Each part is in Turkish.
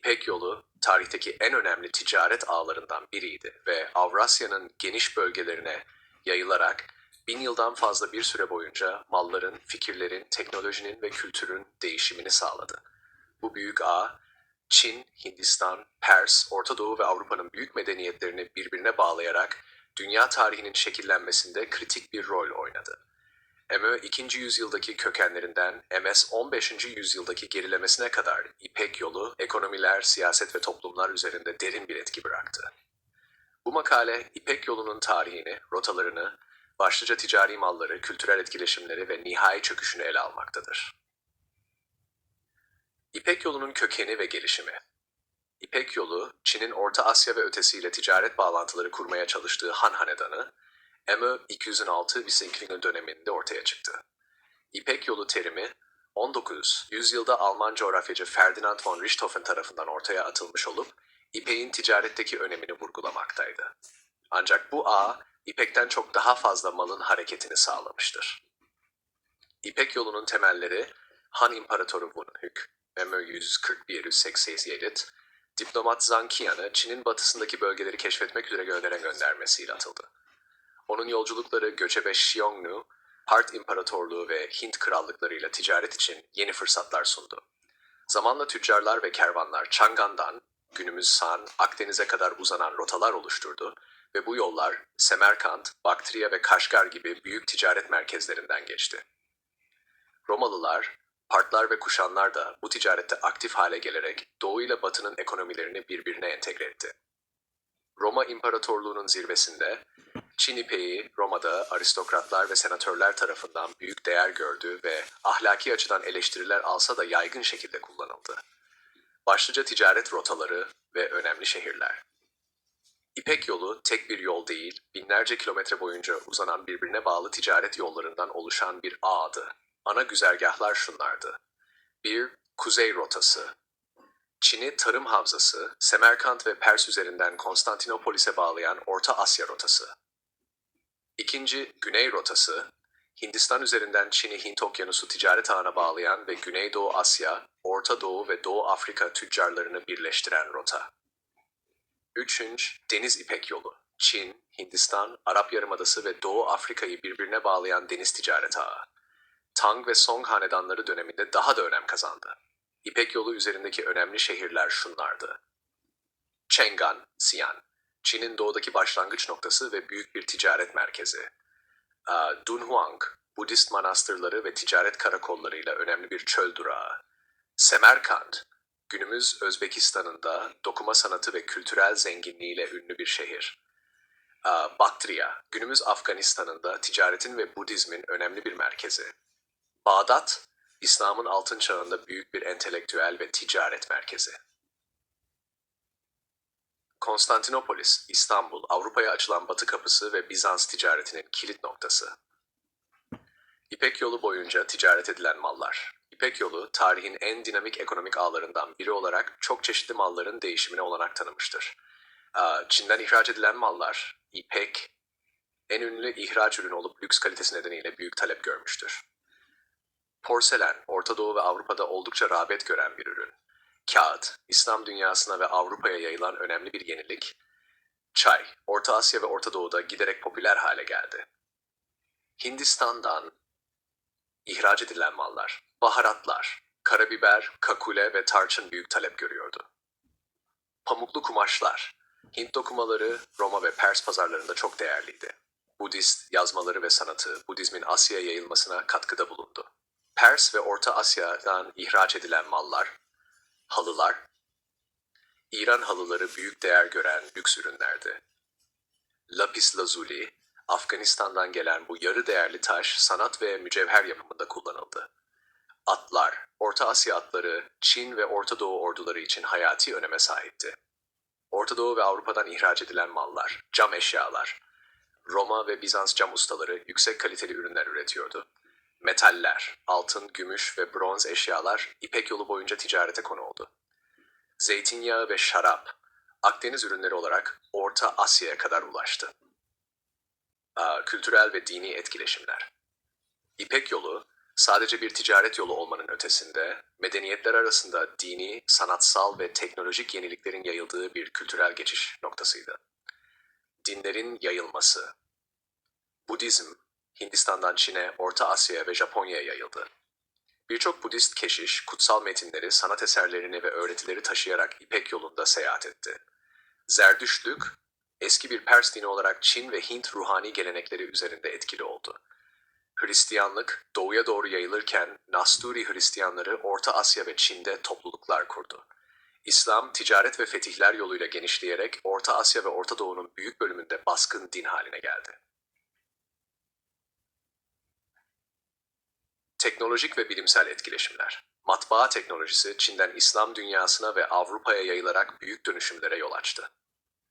İpek yolu tarihteki en önemli ticaret ağlarından biriydi ve Avrasya'nın geniş bölgelerine yayılarak bin yıldan fazla bir süre boyunca malların, fikirlerin, teknolojinin ve kültürün değişimini sağladı. Bu büyük ağ, Çin, Hindistan, Pers, Orta Doğu ve Avrupa'nın büyük medeniyetlerini birbirine bağlayarak dünya tarihinin şekillenmesinde kritik bir rol oynadı. MÖ 2. yüzyıldaki kökenlerinden MS 15. yüzyıldaki gerilemesine kadar İpek yolu ekonomiler, siyaset ve toplumlar üzerinde derin bir etki bıraktı. Bu makale İpek yolunun tarihini, rotalarını, başlıca ticari malları, kültürel etkileşimleri ve nihai çöküşünü ele almaktadır. İpek yolunun kökeni ve gelişimi İpek yolu, Çin'in Orta Asya ve ötesiyle ticaret bağlantıları kurmaya çalıştığı Han Hanedanı, MÖ 206 Visinkiling döneminde ortaya çıktı. İpek yolu terimi 19 yüzyılda Alman coğrafyacı Ferdinand von Richthofen tarafından ortaya atılmış olup İpek'in ticaretteki önemini vurgulamaktaydı. Ancak bu ağ İpek'ten çok daha fazla malın hareketini sağlamıştır. İpek yolunun temelleri Han İmparatoru Wunhük, MÖ 141-187, diplomat Zhang Qian'ı Çin'in batısındaki bölgeleri keşfetmek üzere gönderen göndermesiyle atıldı. Onun yolculukları göçebe Xiongnu, Part İmparatorluğu ve Hint krallıklarıyla ticaret için yeni fırsatlar sundu. Zamanla tüccarlar ve kervanlar Chang'an'dan günümüz San, Akdeniz'e kadar uzanan rotalar oluşturdu ve bu yollar Semerkant, Baktriya ve Kaşgar gibi büyük ticaret merkezlerinden geçti. Romalılar, Partlar ve Kuşanlar da bu ticarette aktif hale gelerek Doğu ile Batı'nın ekonomilerini birbirine entegre etti. Roma İmparatorluğu'nun zirvesinde Çin İpeği Roma'da aristokratlar ve senatörler tarafından büyük değer gördü ve ahlaki açıdan eleştiriler alsa da yaygın şekilde kullanıldı. Başlıca ticaret rotaları ve önemli şehirler. İpek yolu tek bir yol değil, binlerce kilometre boyunca uzanan birbirine bağlı ticaret yollarından oluşan bir ağdı. Ana güzergahlar şunlardı. 1. Kuzey rotası. Çin'i tarım havzası, Semerkant ve Pers üzerinden Konstantinopolis'e bağlayan Orta Asya rotası. İkinci, Güney rotası, Hindistan üzerinden Çin'i Hint Okyanusu ticaret ağına bağlayan ve Güneydoğu Asya, Orta Doğu ve Doğu Afrika tüccarlarını birleştiren rota. Üçüncü, Deniz İpek Yolu. Çin, Hindistan, Arap Yarımadası ve Doğu Afrika'yı birbirine bağlayan deniz ticaret ağı. Tang ve Song hanedanları döneminde daha da önem kazandı. İpek yolu üzerindeki önemli şehirler şunlardı. Chang'an, Xi'an, Çin'in doğudaki başlangıç noktası ve büyük bir ticaret merkezi. Aa, Dunhuang, Budist manastırları ve ticaret karakollarıyla önemli bir çöl durağı. Semerkant, günümüz Özbekistan'ında dokuma sanatı ve kültürel zenginliğiyle ünlü bir şehir. Aa, Baktriya, günümüz Afganistan'ında ticaretin ve Budizmin önemli bir merkezi. Bağdat, İslam'ın altın çağında büyük bir entelektüel ve ticaret merkezi. Konstantinopolis, İstanbul, Avrupa'ya açılan batı kapısı ve Bizans ticaretinin kilit noktası. İpek yolu boyunca ticaret edilen mallar. İpek yolu, tarihin en dinamik ekonomik ağlarından biri olarak çok çeşitli malların değişimine olanak tanımıştır. Çin'den ihraç edilen mallar, ipek, en ünlü ihraç ürünü olup lüks kalitesi nedeniyle büyük talep görmüştür. Porselen, Orta Doğu ve Avrupa'da oldukça rağbet gören bir ürün. Kağıt, İslam dünyasına ve Avrupa'ya yayılan önemli bir yenilik. Çay, Orta Asya ve Orta Doğu'da giderek popüler hale geldi. Hindistan'dan ihraç edilen mallar, baharatlar, karabiber, kakule ve tarçın büyük talep görüyordu. Pamuklu kumaşlar, Hint dokumaları Roma ve Pers pazarlarında çok değerliydi. Budist yazmaları ve sanatı Budizmin Asya'ya yayılmasına katkıda bulundu. Pers ve Orta Asya'dan ihraç edilen mallar, halılar, İran halıları büyük değer gören lüks ürünlerdi. Lapis lazuli, Afganistan'dan gelen bu yarı değerli taş sanat ve mücevher yapımında kullanıldı. Atlar, Orta Asya atları Çin ve Orta Doğu orduları için hayati öneme sahipti. Orta Doğu ve Avrupa'dan ihraç edilen mallar, cam eşyalar, Roma ve Bizans cam ustaları yüksek kaliteli ürünler üretiyordu. Metaller, altın, gümüş ve bronz eşyalar İpek yolu boyunca ticarete konu oldu. Zeytinyağı ve şarap, Akdeniz ürünleri olarak Orta Asya'ya kadar ulaştı. Aa, kültürel ve dini etkileşimler. İpek yolu, sadece bir ticaret yolu olmanın ötesinde, medeniyetler arasında dini, sanatsal ve teknolojik yeniliklerin yayıldığı bir kültürel geçiş noktasıydı. Dinlerin yayılması Budizm, Hindistan'dan Çin'e, Orta Asya'ya ve Japonya'ya yayıldı. Birçok Budist keşiş, kutsal metinleri, sanat eserlerini ve öğretileri taşıyarak İpek yolunda seyahat etti. Zerdüştlük, eski bir Pers dini olarak Çin ve Hint ruhani gelenekleri üzerinde etkili oldu. Hristiyanlık doğuya doğru yayılırken Nasturi Hristiyanları Orta Asya ve Çin'de topluluklar kurdu. İslam, ticaret ve fetihler yoluyla genişleyerek Orta Asya ve Orta Doğu'nun büyük bölümünde baskın din haline geldi. Teknolojik ve bilimsel etkileşimler. Matbaa teknolojisi Çin'den İslam dünyasına ve Avrupa'ya yayılarak büyük dönüşümlere yol açtı.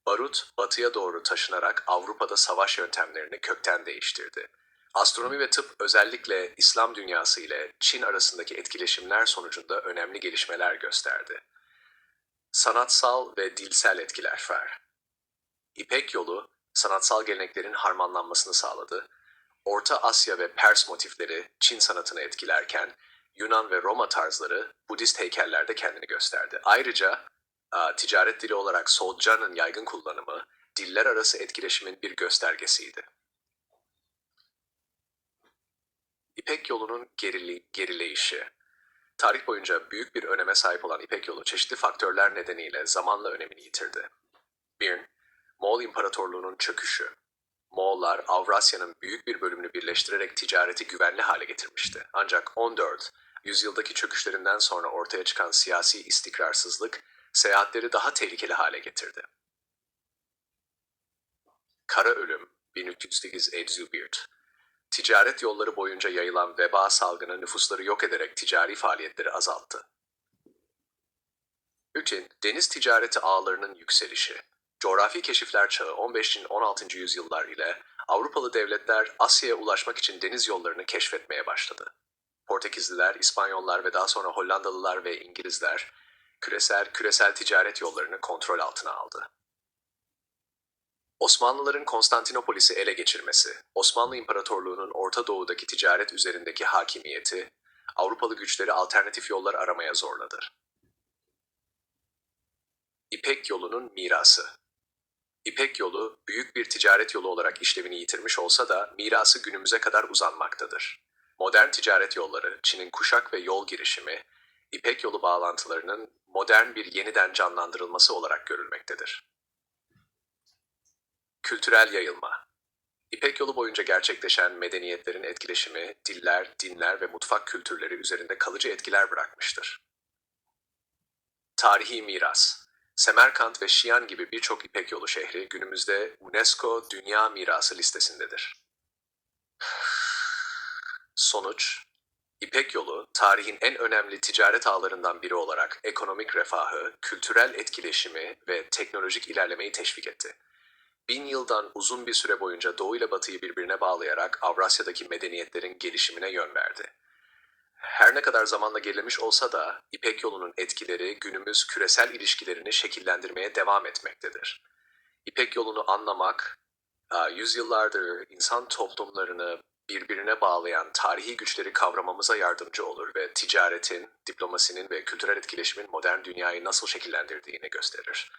Barut, batıya doğru taşınarak Avrupa'da savaş yöntemlerini kökten değiştirdi. Astronomi ve tıp özellikle İslam dünyası ile Çin arasındaki etkileşimler sonucunda önemli gelişmeler gösterdi. Sanatsal ve dilsel etkiler var. İpek yolu, sanatsal geleneklerin harmanlanmasını sağladı. Orta Asya ve Pers motifleri Çin sanatını etkilerken, Yunan ve Roma tarzları Budist heykellerde kendini gösterdi. Ayrıca ticaret dili olarak Solcan'ın yaygın kullanımı, diller arası etkileşimin bir göstergesiydi. İpek yolunun gerili, gerileyişi. Tarih boyunca büyük bir öneme sahip olan İpek yolu çeşitli faktörler nedeniyle zamanla önemini yitirdi. 1. Moğol İmparatorluğu'nun çöküşü. Moğollar Avrasya'nın büyük bir bölümünü birleştirerek ticareti güvenli hale getirmişti. Ancak 14 yüzyıldaki çöküşlerinden sonra ortaya çıkan siyasi istikrarsızlık seyahatleri daha tehlikeli hale getirdi. Kara Ölüm 1308 Edzubert Ticaret yolları boyunca yayılan veba salgını nüfusları yok ederek ticari faaliyetleri azalttı. 3. Deniz ticareti ağlarının yükselişi. Coğrafi keşifler çağı 15. 16. yüzyıllar ile Avrupalı devletler Asya'ya ulaşmak için deniz yollarını keşfetmeye başladı. Portekizliler, İspanyollar ve daha sonra Hollandalılar ve İngilizler küresel küresel ticaret yollarını kontrol altına aldı. Osmanlıların Konstantinopolis'i ele geçirmesi, Osmanlı İmparatorluğu'nun Orta Doğu'daki ticaret üzerindeki hakimiyeti, Avrupalı güçleri alternatif yollar aramaya zorladı. İpek yolunun mirası İpek yolu büyük bir ticaret yolu olarak işlevini yitirmiş olsa da mirası günümüze kadar uzanmaktadır. Modern ticaret yolları, Çin'in kuşak ve yol girişimi, İpek yolu bağlantılarının modern bir yeniden canlandırılması olarak görülmektedir. Kültürel yayılma İpek yolu boyunca gerçekleşen medeniyetlerin etkileşimi, diller, dinler ve mutfak kültürleri üzerinde kalıcı etkiler bırakmıştır. Tarihi miras Semerkant ve Şiyan gibi birçok İpek yolu şehri günümüzde UNESCO Dünya Mirası listesindedir. Sonuç İpek yolu, tarihin en önemli ticaret ağlarından biri olarak ekonomik refahı, kültürel etkileşimi ve teknolojik ilerlemeyi teşvik etti. Bin yıldan uzun bir süre boyunca Doğu ile Batı'yı birbirine bağlayarak Avrasya'daki medeniyetlerin gelişimine yön verdi. Her ne kadar zamanla gerilemiş olsa da İpek yolunun etkileri günümüz küresel ilişkilerini şekillendirmeye devam etmektedir. İpek yolunu anlamak, yüzyıllardır insan toplumlarını birbirine bağlayan tarihi güçleri kavramamıza yardımcı olur ve ticaretin, diplomasinin ve kültürel etkileşimin modern dünyayı nasıl şekillendirdiğini gösterir.